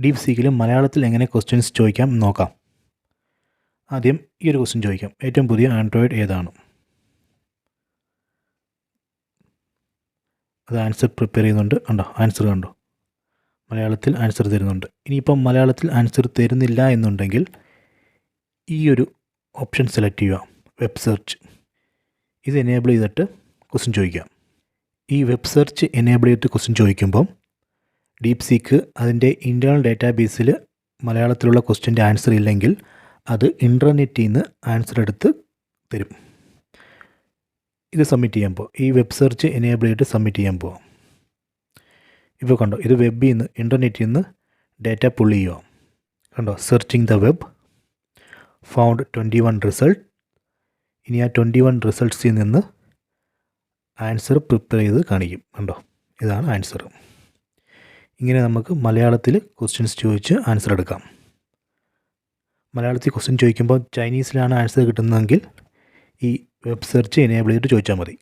Deep സീക്കിൽ മലയാളത്തിൽ എങ്ങനെ questions ചോദിക്കാം നോക്കാം. ആദ്യം ഈ ഒരു ക്വസ്റ്റ്യൻ ചോദിക്കാം. ഏറ്റവും പുതിയ ആൻഡ്രോയിഡ് ഏതാണ്? അത് ആൻസർ പ്രിപ്പയർ ചെയ്യുന്നുണ്ട്. കണ്ടോ? ആൻസർ കണ്ടോ? മലയാളത്തിൽ ആൻസർ തരുന്നുണ്ട്. ഇനിയിപ്പം മലയാളത്തിൽ ആൻസർ തരുന്നില്ല എന്നുണ്ടെങ്കിൽ ഈ ഒരു ഓപ്ഷൻ സെലക്ട് ചെയ്യുക. വെബ് സെർച്ച് ഇത് എനേബിൾ ചെയ്തിട്ട് ക്വസ്റ്റ്യൻ ചോദിക്കാം ഈ വെബ് സെർച്ച് എനേബിൾ ചെയ്തിട്ട് ക്വസ്റ്റ്യൻ ചോദിക്കുമ്പം ഡീപ് സീക്ക് അതിന്റെ ഇന്റേർണൽ ഡാറ്റാബേസിൽ മലയാളത്തിലുള്ള ക്വസ്റ്റ്യന്റെ ആൻസർ ഇല്ലെങ്കിൽ അത് ഇന്റർനെറ്റിൽ നിന്ന് ആൻസർ എടുത്ത് തരും. ഇത് സബ്മിറ്റ് ചെയ്യാൻ പോകും ഈ വെബ് സെർച്ച് എനേബിൾ ചെയ്തിട്ട് സബ്മിറ്റ് ചെയ്യാൻ പോകും ഇപ്പോൾ കണ്ടോ ഇത് വെബിൽ നിന്ന് ഇന്റർനെറ്റിൽ നിന്ന് ഡേറ്റ പുൾ ചെയ്യുക കണ്ടോ searching the web found twenty one result ഇനി ആ ട്വന്റി വൺ റിസൾട്ട്സിൽ നിന്ന് ആൻസർ പ്രിപ്പയർ ചെയ്ത് കാണിക്കും. കണ്ടോ ഇതാണ് ആൻസർ ഇങ്ങനെ നമുക്ക് മലയാളത്തിൽ ക്വസ്റ്റ്യൻസ് ചോദിച്ച് ആൻസർ എടുക്കാം. മലയാളത്തിൽ ക്വസ്റ്റ്യൻ ചോദിക്കുമ്പോൾ ചൈനീസിലാണ് ആൻസർ കിട്ടുന്നതെങ്കിൽ ഈ വെബ് സെർച്ച് എനേബിൾ ചെയ്തിട്ട് ചോദിച്ചാൽ മതി.